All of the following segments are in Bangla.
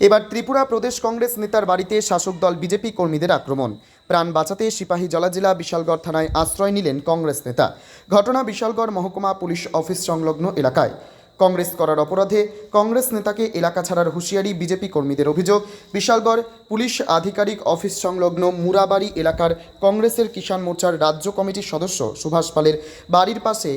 এবার ত্রিপুরা প্রদেশ কংগ্রেস নেতার বাড়িতে শাসক দল বিজেপি কর্মীদের আক্রমণ। প্রাণ বাঁচাতে সিপাহী জলাজেলা বিশালগড় থানায় আশ্রয় নিলেন কংগ্রেস নেতা। ঘটনা বিশালগড় মহকুমা পুলিশ অফিস সংলগ্ন এলাকায়। কংগ্রেস করার অপরাধে কংগ্রেস নেতাকে এলাকা ছাড়ার হুঁশিয়ারি বিজেপি কর্মীদের অভিযোগ। বিশালগড় পুলিশ আধিকারিক অফিস সংলগ্ন মুরাবাড়ি এলাকার কংগ্রেসের কিষাণ মোর্চার রাজ্য কমিটির সদস্য সুভাষ পালের বাড়ির পাশে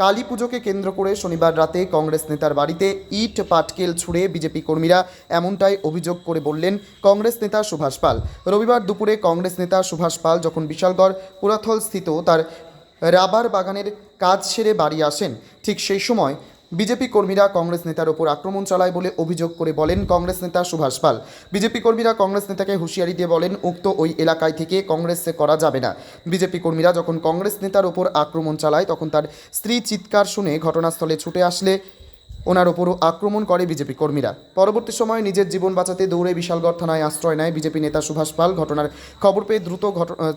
কালী পুজোকে কেন্দ্র করে শনিবার রাতে কংগ্রেস নেতার বাড়িতে ইট, পাটকেল ছুঁড়ে বিজেপি কর্মীরা এমনটাই অভিযোগ করে বললেন কংগ্রেস নেতা সুভাষ পাল। রবিবার দুপুরে কংগ্রেস নেতা সুভাষ পাল যখন বিশালগড় পুরাথল স্থিত তার রাবার বাগানের কাজ সেরে বাড়ি আসেন। ঠিক সেই সময় বিজেপি কর্মীরা কংগ্রেস নেতার ওপর আক্রমণ চালায় বলে অভিযোগ করে বলেন কংগ্রেস নেতা সুভাষ পাল। বিজেপি কর্মীরা কংগ্রেস নেতাকে হুঁশিয়ারি দিয়ে বলেন, উক্ত ওই এলাকায় থেকে কংগ্রেস করা যাবে না। বিজেপি কর্মীরা যখন কংগ্রেস নেতার ওপর আক্রমণ চালায়, তখন তার স্ত্রী চিৎকার শুনে ঘটনাস্থলে ছুটে আসলে ওনার ওপরও আক্রমণ করে বিজেপি কর্মীরা। পরবর্তী সময়ে নিজের জীবন বাঁচাতে দৌড়ে বিশালগড় থানায় আশ্রয় নেয় বিজেপি নেতা সুভাষ পাল। ঘটনার খবর পেয়ে দ্রুত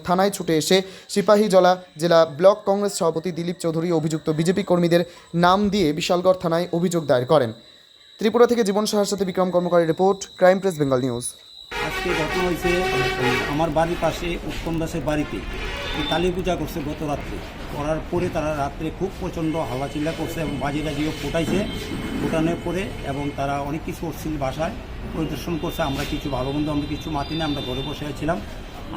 থানায় ছুটে এসে সিপাহীজলা জেলা ব্লক কংগ্রেস সভাপতি দিলীপ চৌধুরী অভিযুক্ত বিজেপি কর্মীদের নাম দিয়ে বিশালগড় থানায় অভিযোগ দায়ের করেন। ত্রিপুরা থেকে জীবন সাহার সাথে Bikram কর্মকারী report, crime press, Bengal news. আজকে ঘটনা হয়েছে আমার বাড়ির পাশে উত্তম দাসের বাড়িতে। কালী পূজা করছে গত রাত্রে। করার পরে তারা রাত্রে খুব প্রচণ্ড হাল্লাচিল্লা করছে এবং বাজি টাজিও ফোটাইছে, ফোটানোর পরে এবং তারা অনেক কিছু অশ্লীল বাসায় পরিদর্শন করছে। আমরা কিছু ভালো বন্ধু, আমরা কিছু মাতি না, আমরা ঘরে বসে আছিলাম।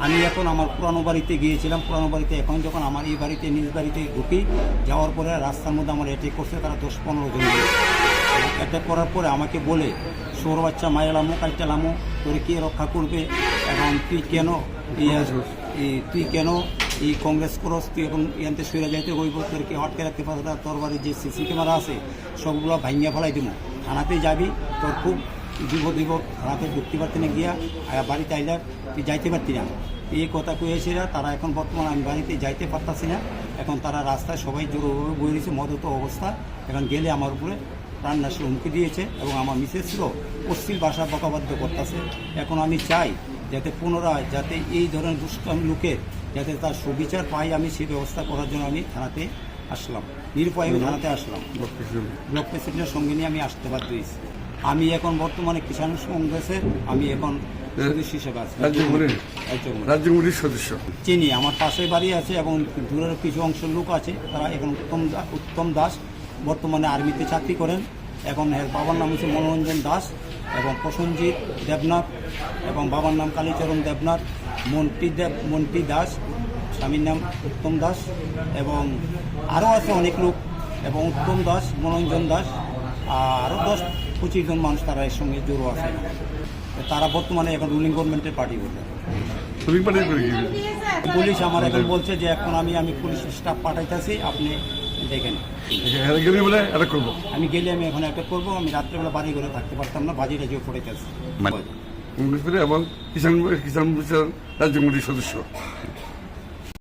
আমি এখন আমার পুরানো বাড়িতে গিয়েছিলাম। পুরানো বাড়িতে এখন যখন আমার এই বাড়িতে, নিজ বাড়িতে ঢুকি, যাওয়ার পরে রাস্তার মধ্যে আমার অ্যাটেক করছে, তারা দশ পনেরো জন। অ্যাটাক করার পরে আমাকে বলে, সৌর বাচ্চা মায়েলামো কালচালামো তোরে কে রক্ষা করবে? এখন তুই কেন তুই কেন এই কংগ্রেস ক্রস তুই এখন ইয়ান্তে সরে যাইতে হইব তোর কে আটকে রাখতে পারবে না। তোর যে সিসি ক্যামেরা আছে, সবগুলো ভাঙ্গিয়া ফেলাই দিব থানাতে যাবি, তোর খুব বিপদ দিব থানাতে ঢুকতে পারতি না গিয়া আর বাড়িতে আইলার তুই যাইতে পারতি না। এই কথা কয়েছে তারা এখন বর্তমানে আমি বাড়িতে যাইতে পারতাছি না। এখন তারা রাস্তায় সবাই জোরভাবে বয়ে দিয়েছে মদত অবস্থা। এখন গেলে আমার উপরে প্রাণনাশে হুমকি দিয়েছে এবং আমার মিসেসও অশ্লীল ভাষা বকাবাদ্য করতেছে। এখন আমি চাই যাতে পুনরায় যাতে এই ধরনের দুষ্কাম লোকের যাতে তার সুবিচার পাই আমি সেই ব্যবস্থা করার জন্য আমি থানাতে আসলাম। নিরুপায় আমি থানাতে আসলাম। ব্লক প্রেসিডেন্টের সঙ্গে নিয়ে আমি আসতে বাধ্য হয়েছি। আমি এখন বর্তমানে কিষাণ কংগ্রেসের আমি এখন সদস্য হিসেবে আছি। রাজ্য কমিটির সদস্য। চিনি আমার পাশে বাড়ি আছে এবং দূরের কিছু অংশের লোক আছে তারা এখন উত্তম উত্তম দাস বর্তমানে আর্মিতে চাকরি করেন। এখন এর বাবার নাম হচ্ছে মনোরঞ্জন দাস এবং প্রসঞ্জিৎ দেবনাথ এবং বাবার নাম কালীচরণ দেবনাথ মন্টি দেব মন্টি দাস স্বামীর নাম উত্তম দাস এবং আরও আছে অনেক লোক এবং উত্তম দাস মনোরঞ্জন দাস আরও দশ পঁচিশ জন মানুষ তারা এর সঙ্গে জড়ো আছে। তারা বর্তমানে এখন রুলিং গভর্নমেন্টের পার্টি বলে। পাঠিয়ে পুলিশ আমার এখন বলছে যে এখন আমি আমি পুলিশ স্টাফ পাঠাইতেছি আপনি দেখেন গেলে বলে এটা করব? আমি গেলে আমি এখন একটা করব আমি রাত্রেবেলা বাড়ি ঘরে থাকতে পারতাম না বাজি টাজিও পড়ে কংগ্রেস করে এবং কিষাণ কিষাণ রাজ্য কমিটির সদস্য।